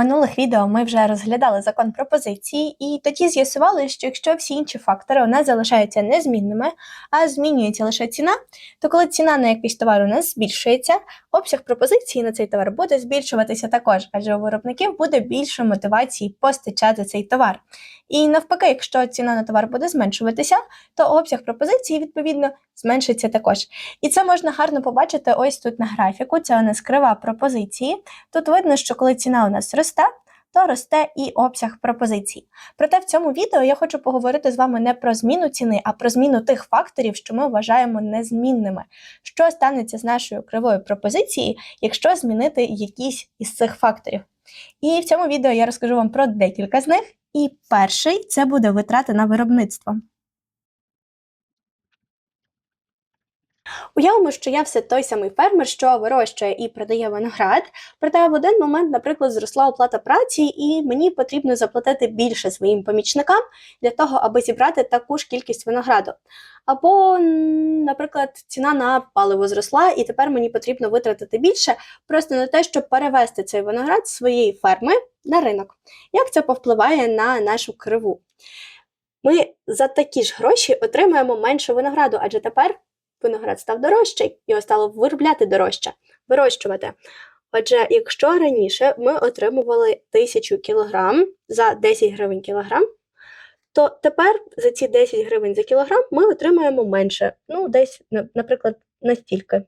минулих відео ми вже розглядали закон пропозиції, і тоді з'ясували, що якщо всі інші фактори у нас залишаються незмінними, а змінюється лише ціна, то коли ціна на якийсь товар у нас збільшується, обсяг пропозиції на цей товар буде збільшуватися також, адже у виробників буде більше мотивації постачати цей товар. І навпаки, якщо ціна на товар буде зменшуватися, то обсяг пропозиції відповідно зменшиться також. І це можна гарно побачити ось тут на графіку. Це у нас крива пропозиції. Тут видно, що коли ціна у нас росте, то росте і обсяг пропозицій. Проте в цьому відео я хочу поговорити з вами не про зміну ціни, а про зміну тих факторів, що ми вважаємо незмінними. Що станеться з нашою кривою пропозиції, якщо змінити якісь із цих факторів? І в цьому відео я розкажу вам про декілька з них. І перший це буде витрати на виробництво. Уявимо, що я все той самий фермер, що вирощує і продає виноград, проте в один момент, наприклад, зросла оплата праці, і мені потрібно заплатити більше своїм помічникам для того, аби зібрати таку ж кількість винограду. Або, наприклад, ціна на паливо зросла, і тепер мені потрібно витратити більше просто на те, щоб перевести цей виноград з своєї ферми на ринок. Як це повпливає на нашу криву? Ми за такі ж гроші отримаємо менше винограду, адже тепер виноград став дорожчий, його стало виробляти дорожче, вирощувати. Отже, якщо раніше ми отримували 1000 кілограм за 10 гривень кілограм, то тепер за ці 10 гривень за кілограм ми отримаємо менше, ну, десь, наприклад, настільки.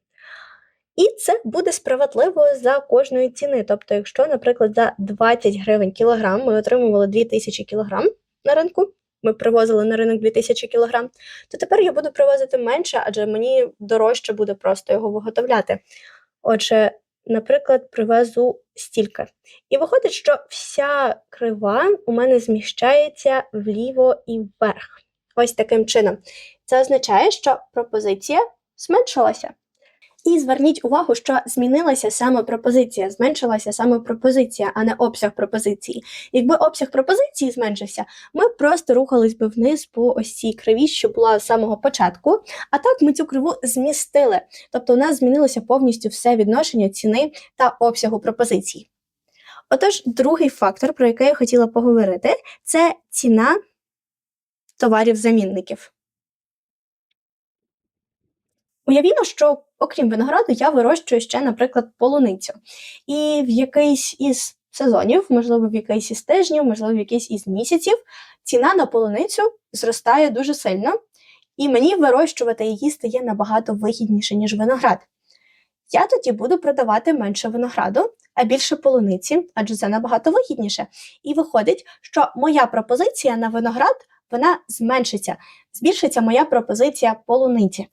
І це буде справедливо за кожної ціни. Тобто, якщо, наприклад, за 20 гривень кілограм ми отримували 2000 кілограм на ринку, ми привозили на ринок 2000 кг, то тепер я буду привозити менше, адже мені дорожче буде просто його виготовляти. Отже, наприклад, привезу стільки. І виходить, що вся крива у мене зміщається вліво і вверх. Ось таким чином. Це означає, що пропозиція зменшилася. І зверніть увагу, що змінилася саме пропозиція, зменшилася саме пропозиція, а не обсяг пропозиції. Якби обсяг пропозиції зменшився, ми просто рухались би вниз по ось криві, що була з самого початку. А так ми цю криву змістили. Тобто у нас змінилося повністю все відношення ціни та обсягу пропозиції. Отож, другий фактор, про який я хотіла поговорити, це ціна товарів-замінників. Уявімо, що окрім винограду, я вирощую ще, наприклад, полуницю. І в якийсь із сезонів, можливо, в якийсь із тижнів, можливо, в якийсь із місяців, ціна на полуницю зростає дуже сильно, і мені вирощувати її стає набагато вигідніше, ніж виноград. Я тоді буду продавати менше винограду, а більше полуниці, адже це набагато вигідніше. І виходить, що моя пропозиція на виноград вона зменшиться, збільшиться моя пропозиція полуниці.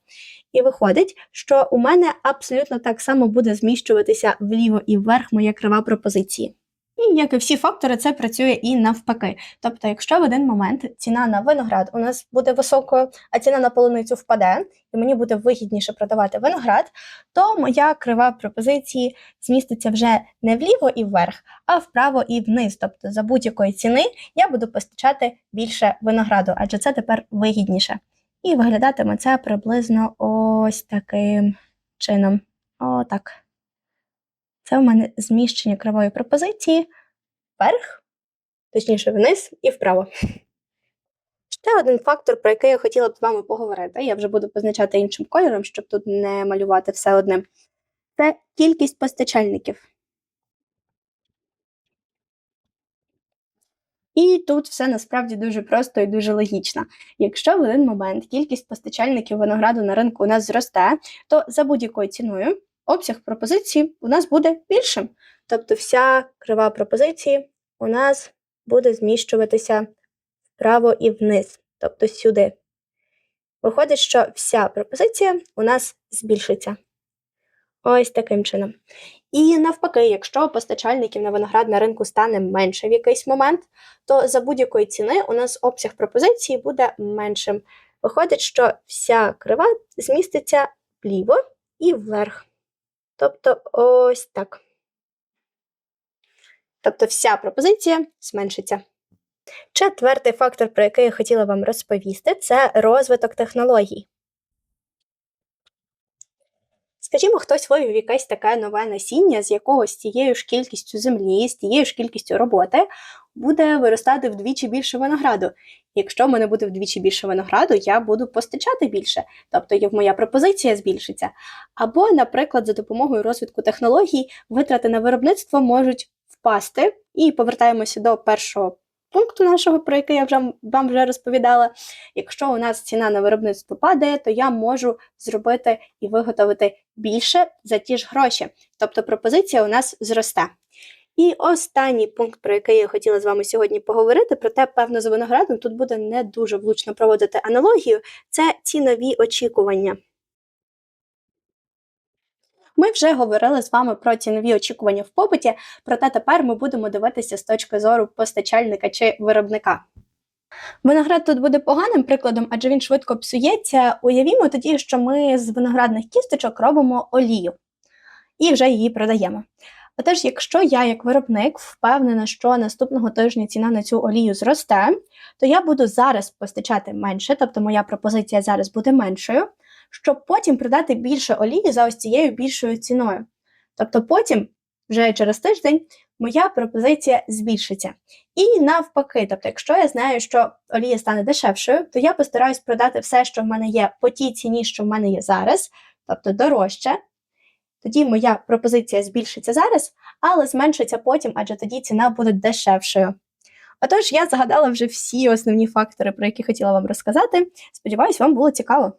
І виходить, що у мене абсолютно так само буде зміщуватися вліво і вверх моя крива пропозиції. І як і всі фактори, це працює і навпаки. Тобто, якщо в один момент ціна на виноград у нас буде високою, а ціна на полуницю впаде, і мені буде вигідніше продавати виноград, то моя крива пропозиції зміститься вже не вліво і вверх, а вправо і вниз. Тобто за будь-якої ціни я буду постачати більше винограду, адже це тепер вигідніше. І виглядатиме це приблизно ось таким чином. Отак. Це в мене зміщення кривої пропозиції вверх, точніше, вниз і вправо. Ще один фактор, про який я хотіла б з вами поговорити, я вже буду позначати іншим кольором, щоб тут не малювати все одним. Це кількість постачальників. І тут все насправді дуже просто і дуже логічно. Якщо в один момент кількість постачальників винограду на ринку у нас зросте, то за будь-якою ціною обсяг пропозиції у нас буде більшим. Тобто вся крива пропозиції у нас буде зміщуватися вправо і вниз, тобто сюди. Виходить, що вся пропозиція у нас збільшиться. Ось таким чином. І навпаки, якщо постачальників на виноград на ринку стане менше в якийсь момент, то за будь-якої ціни у нас обсяг пропозиції буде меншим. Виходить, що вся крива зміститься вліво і вверх. Тобто ось так. Тобто вся пропозиція зменшиться. Четвертий фактор, про який я хотіла вам розповісти, це розвиток технологій. Скажімо, хтось вивів якесь таке нове насіння з якогось тією ж кількістю землі, з тією ж кількістю роботи, буде виростати вдвічі більше винограду. Якщо в мене буде вдвічі більше винограду, я буду постачати більше, тобто моя пропозиція збільшиться. Або, наприклад, за допомогою розвитку технологій витрати на виробництво можуть впасти. І повертаємося до першого пункту нашого, про який я вже вам вже розповідала. Якщо у нас ціна на виробництво падає, то я можу зробити і виготовити більше за ті ж гроші. Тобто пропозиція у нас зросте. І останній пункт, про який я хотіла з вами сьогодні поговорити, проте, певно, з виноградом тут буде не дуже влучно проводити аналогію, це цінові очікування. Ми вже говорили з вами про цінові очікування в побуті, проте тепер ми будемо дивитися з точки зору постачальника чи виробника. Виноград тут буде поганим прикладом, адже він швидко псується. Уявімо тоді, що ми з виноградних кісточок робимо олію і вже її продаємо. Отож, якщо я, як виробник, впевнена, що наступного тижня ціна на цю олію зросте, то я буду зараз постачати менше, тобто моя пропозиція зараз буде меншою, щоб потім продати більше олії за ось цією більшою ціною. Тобто потім, вже через тиждень, моя пропозиція збільшиться. І навпаки, тобто, якщо я знаю, що олія стане дешевшою, то я постараюсь продати все, що в мене є, по тій ціні, що в мене є зараз, тобто дорожче. Тоді моя пропозиція збільшиться зараз, але зменшиться потім, адже тоді ціна буде дешевшою. Отож, я згадала вже всі основні фактори, про які хотіла вам розказати. Сподіваюсь, вам було цікаво.